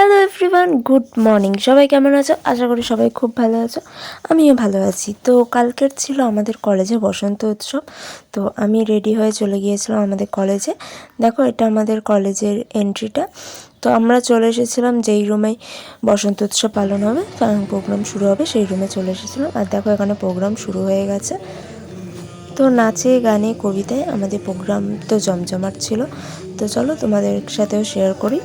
Hello everyone good morning সবাই কেমন আছো? আশা করি সবাই খুব ভালো আছো। আমিও ভালো আছি। তো কালকের ছিল আমাদের কলেজে বসন্ত উৎসব। তো আমি রেডি হয়ে চলে গিয়েছিলাম আমাদের কলেজে। দেখো, এটা আমাদের কলেজের এন্ট্রিটা তো আমরা চলে এসেছিলাম যেই রুমে বসন্ত উৎসব পালন হবে প্রোগ্রাম শুরু হবে, সেই রুমে চলে এসেছিলাম। আর দেখো, এখানে প্রোগ্রাম শুরু হয়ে গেছে। তো নাচে, গানে, কবিতায় আমাদের প্রোগ্রাম তো জমজমাট ছিল। তো চলো তোমাদের সাথেও শেয়ার করি।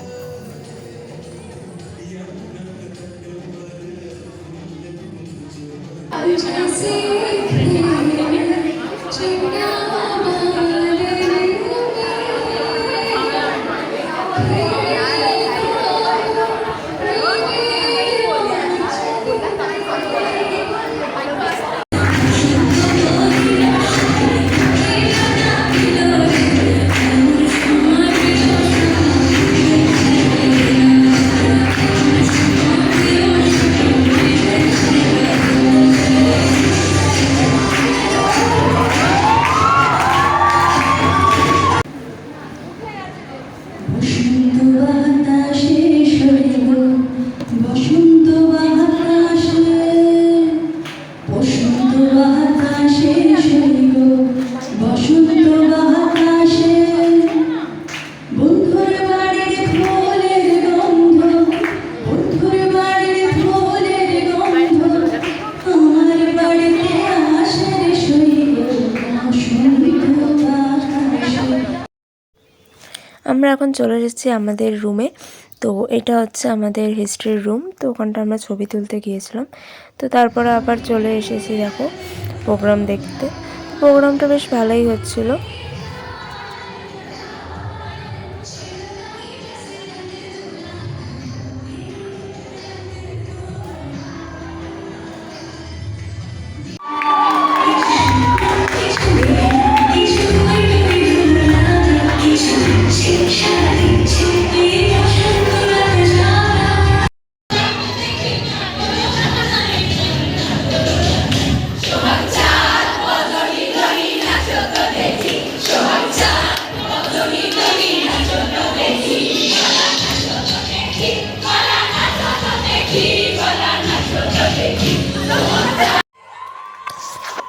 বসন্ত আমরা এখন চলে এসেছি আমাদের রুমে তো এটা হচ্ছে আমাদের হিস্ট্রির রুম তো ওখানটা আমরা ছবি তুলতে গিয়েছিলাম। তো তারপরে আবার চলে এসেছি দেখো প্রোগ্রাম দেখতে। প্রোগ্রামটা বেশ ভালোই হচ্ছিল।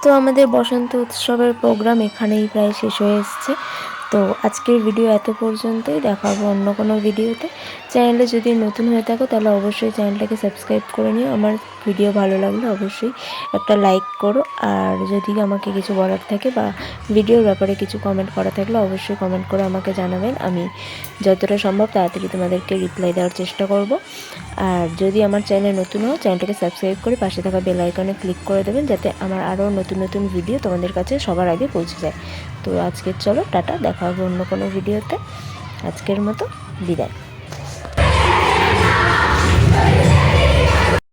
তো আমাদের বসন্ত উৎসবের প্রোগ্রাম এখানেই প্রায় শেষ হয়ে এসছে। তো আজকের ভিডিও এত পর্যন্তই। দেখাবো অন্য কোনো ভিডিওতে চ্যানেলে যদি নতুন হয়ে থাকো, তাহলে অবশ্যই চ্যানেলটাকে সাবস্ক্রাইব করে নিও। আমার ভিডিও ভালো লাগলে অবশ্যই একটা লাইক করো। আর যদি আমাকে কিছু বলার থাকে বা ভিডিওর ব্যাপারে কিছু কমেন্ট করা থাকলে অবশ্যই কমেন্ট করে আমাকে জানাবেন। আমি যতটা সম্ভব তাড়াতাড়ি তোমাদেরকে রিপ্লাই দেওয়ার চেষ্টা করব। আর যদি আমার চ্যানেলে নতুন হও চ্যানেলটাকে সাবস্ক্রাইব করে পাশে থাকা বেল আইকনে ক্লিক করে দেবেন, যাতে আমার আরও নতুন নতুন ভিডিও তোমাদের কাছে সবার আগে পৌঁছে যায়। তো আজকের চলো টাটা দেখা হবে অন্য কোনো ভিডিওতে। আজকের মতো বিদায়।